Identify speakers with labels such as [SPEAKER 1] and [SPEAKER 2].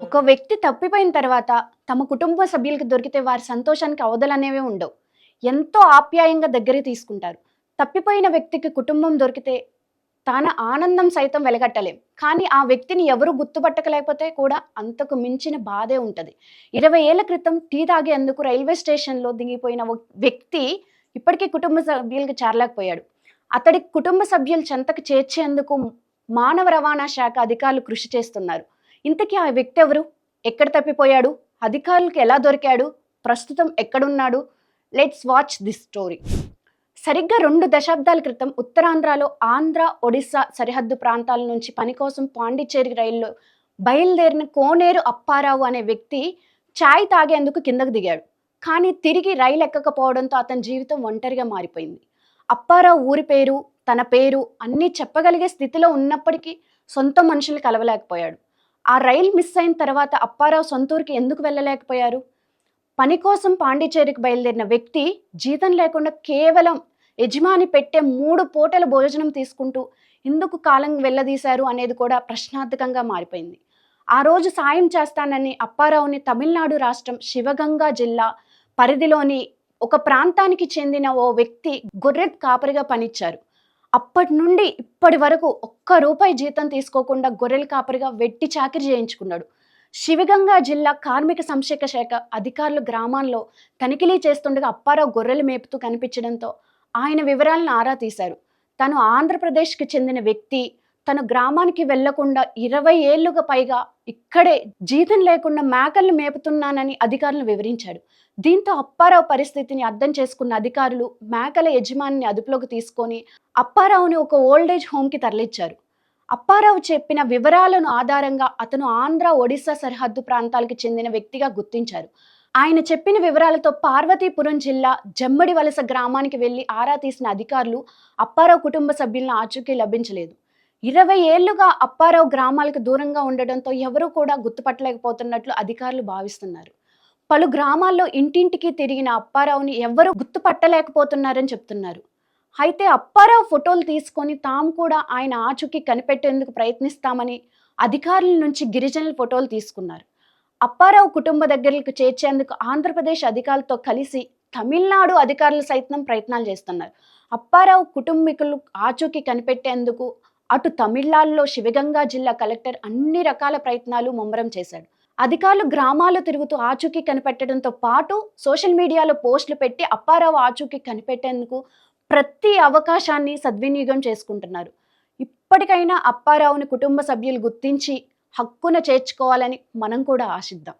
[SPEAKER 1] ఒక వ్యక్తి తప్పిపోయిన తర్వాత తమ కుటుంబ సభ్యులకి దొరికితే వారి సంతోషానికి అవధులనేవి ఉండవు. ఎంతో ఆప్యాయంగా దగ్గరికి తీసుకుంటారు. తప్పిపోయిన వ్యక్తికి కుటుంబం దొరికితే తాన ఆనందం సైతం వెలగట్టలేం. కానీ ఆ వ్యక్తిని ఎవరు గుర్తుపట్టకలేకపోతే కూడా అంతకు మించిన బాధే ఉంటుంది. ఇరవై ఏళ్ళ క్రితం టీ తాగేందుకు రైల్వే స్టేషన్లో దిగిపోయిన ఒక వ్యక్తి ఇప్పటికీ కుటుంబ సభ్యులకు చేరలేకపోయాడు. అతడి కుటుంబ సభ్యులు చెంతకు చేర్చేందుకు మానవ రవాణా శాఖ అధికారులు కృషి చేస్తున్నారు. ఇంతకీ ఆ వ్యక్తి ఎవరు ఎక్కడ తప్పిపోయాడు? అధికారులకు ఎలా దొరికాడు? ప్రస్తుతం ఎక్కడున్నాడు? Let's watch this story. సరిగ్గా రెండు దశాబ్దాల క్రితం ఉత్తరాంధ్రలో ఆంధ్ర ఒడిశా సరిహద్దు ప్రాంతాల నుంచి పని కోసం పాండిచ్చేరి రైల్లో బయలుదేరిన కోనేరు అప్పారావు అనే వ్యక్తి ఛాయ్ తాగేందుకు కిందకు దిగాడు. కానీ తిరిగి రైలు ఎక్కకపోవడంతో అతని జీవితం ఒంటరిగా మారిపోయింది. అప్పారావు ఊరి పేరు తన పేరు అన్నీ చెప్పగలిగే స్థితిలో ఉన్నప్పటికీ సొంత మనుషులు కలవలేకపోయాడు. ఆ రైలు మిస్ అయిన తర్వాత అప్పారావు సొంతూరుకి ఎందుకు వెళ్ళలేకపోయారు? పని కోసం పాండిచేరికి బయలుదేరిన వ్యక్తి జీతం లేకుండా కేవలం యజమాని పెట్టే మూడు పూటల భోజనం తీసుకుంటూ ఎందుకు కాలం వెళ్ళదీశారు అనేది కూడా ప్రశ్నార్థకంగా మారిపోయింది. ఆ రోజు సాయం చేస్తానని అప్పారావుని తమిళనాడు రాష్ట్రం శివగంగా జిల్లా పరిధిలోని ఒక ప్రాంతానికి చెందిన ఓ వ్యక్తి గొర్రె కాపరిగా పనిచ్చారు. అప్పటి నుండి ఇప్పటి వరకు ఒక్క రూపాయి జీతం తీసుకోకుండా గొర్రెల కాపరిగా వెట్టి చాకిరి చేయించుకున్నాడు. శివగంగా జిల్లా కార్మిక సంక్షేమ శాఖ అధికారులు గ్రామాల్లో తనిఖీలు చేస్తుండగా అప్పారావు గొర్రెలు మేపుతూ కనిపించడంతో ఆయన వివరాలను ఆరా తీశారు. తను ఆంధ్రప్రదేశ్కి చెందిన వ్యక్తి తన గ్రామానికి వెళ్ళకుండా ఇరవై ఏళ్ళుగా పైగా ఇక్కడే జీతం లేకుండా మేకల్ని మేపుతున్నానని అధికారులు వివరించాడు దీంతో అప్పారావు పరిస్థితిని అర్థం చేసుకున్న అధికారులు మేకల యజమానిని అదుపులోకి తీసుకొని అప్పారావుని ఒక ఓల్డేజ్ హోమ్కి తరలించారు. అప్పారావు చెప్పిన వివరాలను ఆధారంగా అతను ఆంధ్ర ఒడిశా సరిహద్దు ప్రాంతాలకు చెందిన వ్యక్తిగా గుర్తించారు. ఆయన చెప్పిన వివరాలతో పార్వతీపురం జిల్లా జమ్మడి వలస గ్రామానికి వెళ్ళి ఆరా తీసిన అధికారులు అప్పారావు కుటుంబ సభ్యులను ఆచూకీ లభించలేదు. ఇరవై ఏళ్ళుగా అప్పారావు గ్రామాలకు దూరంగా ఉండడంతో ఎవరూ కూడా గుర్తుపట్టలేకపోతున్నట్లు అధికారులు భావిస్తున్నారు. పలు గ్రామాల్లో ఇంటింటికి తిరిగిన అప్పారావుని ఎవరూ గుర్తుపట్టలేకపోతున్నారని చెప్తున్నారు. అయితే అప్పారావు ఫోటోలు తీసుకొని తాము కూడా ఆయన ఆచూకీ కనిపెట్టేందుకు ప్రయత్నిస్తామని అధికారుల నుంచి గిరిజనుల ఫోటోలు తీసుకున్నారు. అప్పారావు కుటుంబ దగ్గరకు చేర్చేందుకు ఆంధ్రప్రదేశ్ అధికారులతో కలిసి తమిళనాడు అధికారులు సైతం ప్రయత్నాలు చేస్తున్నారు. అప్పారావు కుటుంబీకులు ఆచూకీ కనిపెట్టేందుకు అటు తమిళనాడులో శివగంగా జిల్లా కలెక్టర్ అన్ని రకాల ప్రయత్నాలు ముమ్మరం చేశాడు. అధికారులు గ్రామాలు తిరుగుతూ ఆచూకీ కనిపెట్టడంతో పాటు సోషల్ మీడియాలో పోస్టులు పెట్టి అప్పారావు ఆచూకీ కనిపెట్టేందుకు ప్రతి అవకాశాన్ని సద్వినియోగం చేసుకుంటున్నారు. ఇప్పటికైనా అప్పారావుని కుటుంబ సభ్యులు గుర్తించి హక్కున చేర్చుకోవాలని మనం కూడా ఆశిద్దాం.